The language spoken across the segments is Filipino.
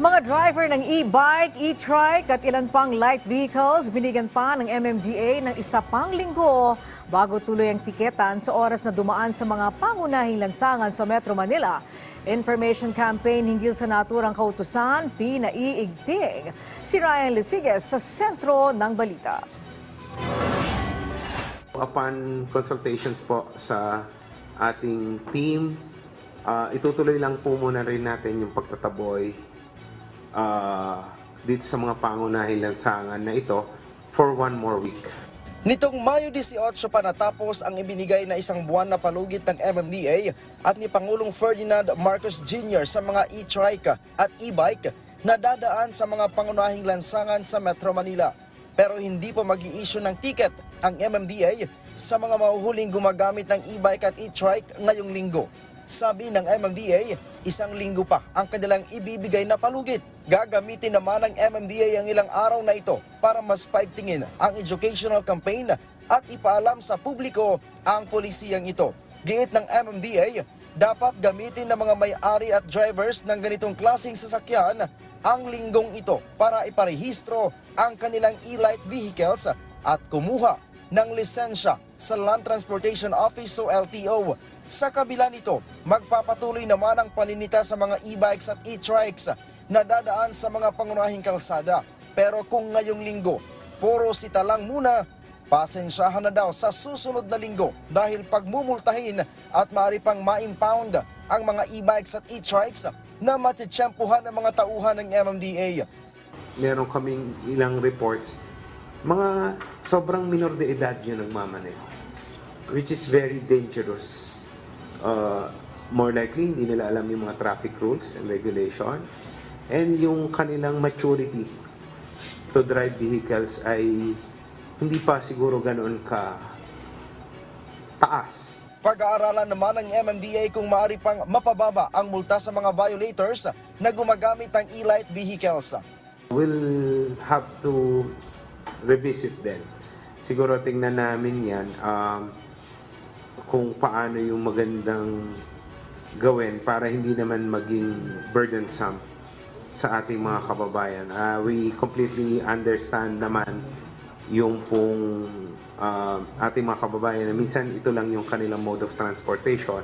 Mga driver ng e-bike, e-trike at ilan pang light vehicles binigyan pa ng MMDA ng isa pang linggo bago tuloy ang tiketan sa oras na dumaan sa mga pangunahing lansangan sa Metro Manila. Information campaign hinggil sa naturang kautusan, pinaiigting. Si Ryan Lisiges sa sentro ng balita. Upon consultations po sa ating team, ah, itutuloy lang po muna rin natin yung pagtataboy ah, dito sa mga pangunahing lansangan na ito for one more week. Nitong Mayo 18 pa natapos ang ibinigay na isang buwan na palugit ng MMDA at ni Pangulong Ferdinand Marcos Jr. sa mga e-trike at e-bike na dadaan sa mga pangunahing lansangan sa Metro Manila. Pero hindi pa mag issue ng ticket ang MMDA sa mga mahuhuling gumagamit ng e-bike at e-trike ngayong linggo. Sabi ng MMDA, isang linggo pa ang kanilang ibibigay na palugit. Gagamitin naman ng MMDA ang ilang araw na ito para mas paigtingin ang educational campaign at ipaalam sa publiko ang polisiyang ito. Giit ng MMDA, dapat gamitin ng mga may-ari at drivers ng ganitong klaseng sasakyan ang linggong ito para iparehistro ang kanilang e-light vehicles at kumuha ng lisensya sa Land Transportation Office o LTO. Sa kabila nito, magpapatuloy naman ang paninita sa mga e-bikes at e-trikes na dadaan sa mga pangunahing kalsada. Pero kung ngayong linggo, puro sita lang muna, pasensyahan na daw sa susunod na linggo dahil pagmumultahin at maaari pang ma-impound ang mga e-bikes at e-trikes na matitsyempuhan ng mga tauhan ng MMDA. Meron kaming ilang reports, mga sobrang minor de edad yun nagmamaneho, which is very dangerous. Uh, more likely, hindi nila alam yung mga traffic rules and regulation. And yung kanilang maturity to drive vehicles ay hindi pa siguro ganoon ka taas. Pag-aaralan naman ng MMDA kung maaari pang mapababa ang multa sa mga violators na gumagamit ng e-light vehicles. We'll have to revisit then. Siguro tingnan namin yan um, kung paano yung magandang gawin para hindi naman maging burdensome sa ating mga kababayan. Ah, we completely understand naman yung pong ah, ating mga kababayan na minsan ito lang yung kanilang mode of transportation.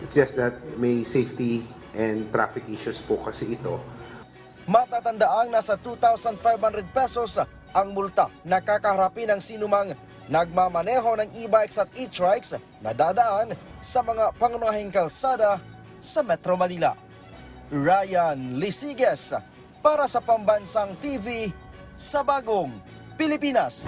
It's just that may safety and traffic issues po kasi ito. Matatandaang nasa 2,500 pesos ang multa na kakaharapin ng sinumang nagmamaneho ng e-bikes at e-trikes na dadaan sa mga pangunahing kalsada sa Metro Manila. Ryan Lisiges para sa Pambansang TV sa Bagong Pilipinas.